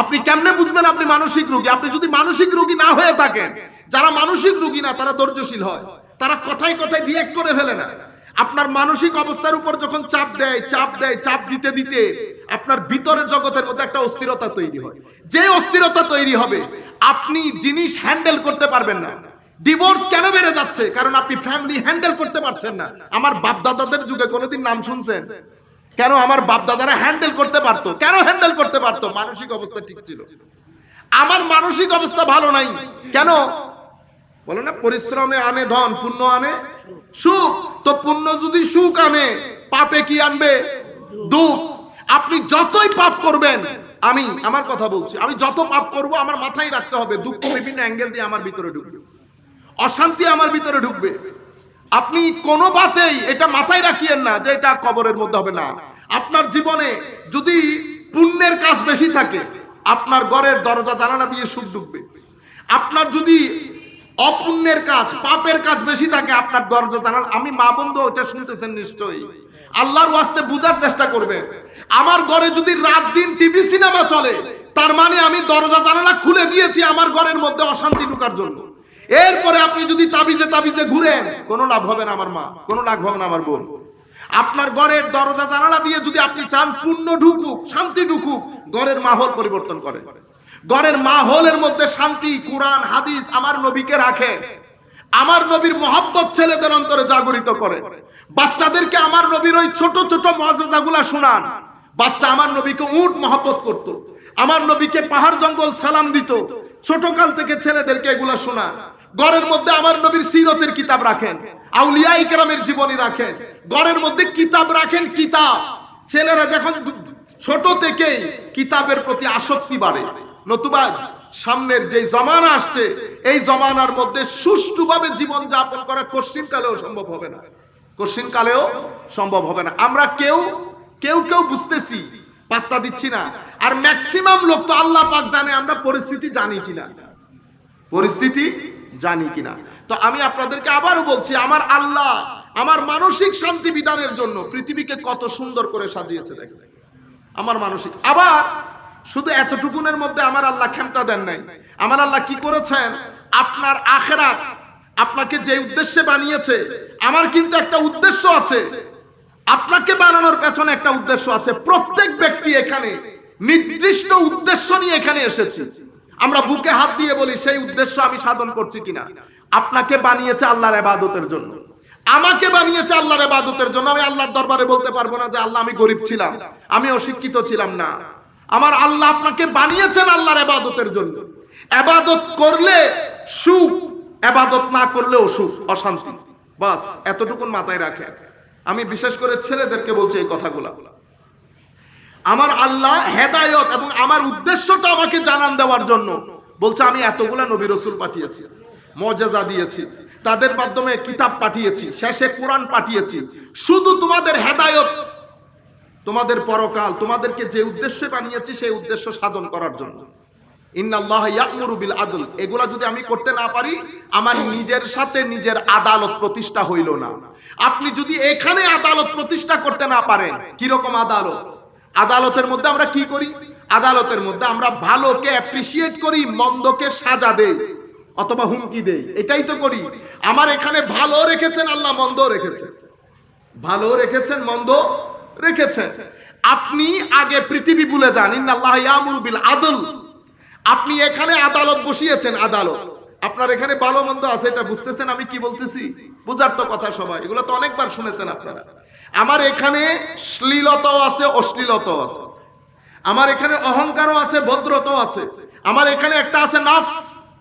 আপনি কেমনে বুঝবেন আপনি মানসিক রোগী? আপনি যদি মানসিক রোগী না হয়ে থাকেন, যারা মানসিক রোগী না, তারা ধৈর্যশীল হয়। তারা কথায় কথায় রিয়েক্ট করে ফেলে না। আপনার মানসিক অবস্থার উপর যখন চাপ দেয় চাপ দেয়, চাপ দিতে দিতে আপনার ভিতরের জগতের মধ্যে একটা অস্থিরতা তৈরি হয়। যে অস্থিরতা তৈরি হবে, আপনি জিনিস হ্যান্ডেল করতে পারবেন না। ডিভোর্স কেন বেড়ে যাচ্ছে? কারণ আপনি ফ্যামিলি হ্যান্ডেল করতে পারছেন না। আমার বাপ দাদাদের যুগে কোনোদিন নাম শুনছেন? কেন আমার বাপ দাদারা হ্যান্ডেল করতে পারতো? কেন হ্যান্ডেল করতে পারতো? মানসিক অবস্থা ঠিক ছিল। আমার মানসিক অবস্থা ভালো নাই। কেন? বলে না, পরিশ্রমে আনে ধন, পুণ্য আনে সুখ। তো পুণ্য যদি সুখ আনে, পাপে কি আনবে? দুঃখ। আপনি যতই পাপ করবেন, আমি, আমার কথা বলছি, আমি যত পাপ করব, আমার মাথায় রাখতে হবে। দুঃখ বিভিন্ন অ্যাঙ্গেল দিয়ে আমার ভিতরে ঢুকবে। অশান্তি আমার ভিতরে ঢুকবে। আপনি কোনো বাতেই এটা মাথায় রাখিয়েন না যে এটা কবরের মধ্যে হবে না। আপনার জীবনে যদি পুণ্যের কাজ বেশি থাকে, আপনার ঘরের দরজা জানালা দিয়ে সুখ ঢুকবে। আপনার যদি অপুণ্যের কাজ, পাপের কাজ বেশি থাকে, আপনার দরজা জানালা আমি মা বন্ধু ওইটা শুনতেছেন নিশ্চয়ই। আল্লাহর ওয়াস্তে বুঝার চেষ্টা করবেন। আমার ঘরে যদি রাত দিন টিভি, সিনেমা চলে, তার মানে আমি দরজা জানালা খুলে দিয়েছি আমার ঘরের মধ্যে অশান্তি ঢুকার জন্য। এরপরে আপনি যদি তাবিজে তাবিজে ঘুরেন, কোনো লাভ হবে না আমার মা, কোনো লাভ হবে না আমার বোন। আপনার ঘরের দরজা জানালা দিয়ে যদি আপনি চান পূর্ণ ঢুকুক, শান্তি ঢুকুক, ঘরের মাহল পরিবর্তন করেন। ঘরের মাহলের মধ্যে শান্তি, কোরআন, হাদিস আমার নবীকে রাখেন। আমার নবীর মহব্বত ছেলেদের অন্তরে জাগরিত করে বাচ্চাদেরকে আমার নবীর ওই ছোট ছোট মজাজাগুলা শোনান। বাচ্চা আমার নবীকে উঠ মহব্বত করত। আমার নবীকে পাহাড় জঙ্গল সালাম দিত। ছোট কাল থেকে ছেলেদেরকে এগুলা শোনান। ঘরের মধ্যে আমার নবীর সিরতের কিতাব রাখেন আউলিয়া ইকরামের জীবনী রাখেন, ঘরের মধ্যে কিতাব রাখেন, কিতাব। ছেলেরা যখন ছোট থেকেই কিতাবের প্রতি আসক্তি বাড়ে। নতুবা সামনের যে জমানা আসছে, এই জমানার মধ্যে সুষ্ঠুভাবে জীবন যাপন করা কশ্চিন কালেও সম্ভব হবে না। কশ্চিন কালেও সম্ভব হবে না। আমরা কেউ কেউ কেউ বুঝতেছি, পাত্তা দিচ্ছি না। আর ম্যাক্সিমাম লোক তো আল্লাহ পাক জানে, আমরা পরিস্থিতি জানি কিনা। পরিস্থিতি জানি কিনা। তো আমি আপনাদেরকে আবারও বলছি, আমার আল্লাহ, আমার মানসিক শান্তি বিধানের জন্য পৃথিবীকে কত সুন্দর করে সাজিয়েছে দেখেন। আমার মানসিক, আবার শুধু এতটুকুনের মধ্যে আমার আল্লাহ ক্ষমতা দেন নাই। আমার আল্লাহ কি করেছেন? আপনার আখেরাত আপনাকে যে উদ্দেশ্যে বানিয়েছে, আমার কিন্তু একটা উদ্দেশ্য আছে। আপনাকে বানানোর পেছনে একটা উদ্দেশ্য আছে। প্রত্যেক ব্যক্তি এখানে নির্দিষ্ট উদ্দেশ্য নিয়ে এখানে এসেছি। আমরা বুকে হাত দিয়ে বলি, সেই উদ্দেশ্য আমি সাধন করছি কিনা? আপনাকে বানিয়েছে আল্লাহর ইবাদতের জন্য। আমাকে বানিয়েছে আল্লাহর ইবাদতের জন্য। আমি আল্লাহর দরবারে বলতে পারব না যে আল্লাহ, আমি গরিব ছিলাম। আমি অশিক্ষিত ছিলাম না। আমার আল্লাহ আপনাকে বানিয়েছেন আল্লাহর ইবাদতের জন্য। ইবাদত করলে সুখ ইবাদত না করলে অসুখ, অশান্তি। বাস, এতটুকুন মাথায় রাখে আমি বিশেষ করে ছেলেদেরকে বলছি এই কথাগুলা। আমার আল্লাহ হেদায়ত এবং আমার উদ্দেশ্যটা আমাকে জানান দেওয়ার জন্য। বলছে, আমি এতগুলা নবী রসুল পাঠিয়েছি মজাজা দিয়েছি, তাদের মাধ্যমে কিতাব পাঠিয়েছি, শেষে কোরআন পাঠিয়েছি। শুধু তোমাদের হেদায়ত, তোমাদের পরকাল, তোমাদেরকে যে উদ্দেশ্যে বানিয়েছি, সেই উদ্দেশ্য সাধন করার জন্য। এগুলা যদি আমি করতে না পারি, আমার নিজের সাথে নিজের আদালত প্রতিষ্ঠা হইল না। আপনি যদি এখানে আদালত প্রতিষ্ঠা করতে না পারেন কি রকম আদালত? আদালতের মধ্যে আমরা কি করি? আদালতের মধ্যে আমরা ভালোকে অ্যাপ্রিসিয়েট করি, মন্দকে সাজা দেই, অথবা হুমকি দেই। এটাই তো করি। আমার এখানে ভালো রেখেছেন, আল্লাহ মন্দ রেখেছেন। ভালো রেখেছেন মন্দ রেখেছেন। আপনি আগে পৃথিবী ভুলে যান। ইন্নাল্লাহ ইয়ামুরু বিল আদল। আপনি এখানে আদালত বসিয়েছেন, আদালত। আপনার এখানে ভালো মন্দ আছে, এটা বুঝতেছেন আমি কি বলতেছি? বুঝার তো কথা সবাই, এগুলো তো অনেকবার শুনেছেন আপনারা। আমার এখানে শ্লীলতাও আছে, অশ্লীলতাও আছে। আমার এখানে অহংকারও আছে, ভদ্রতাও আছে। আমার এখানে একটা আছে নাফস।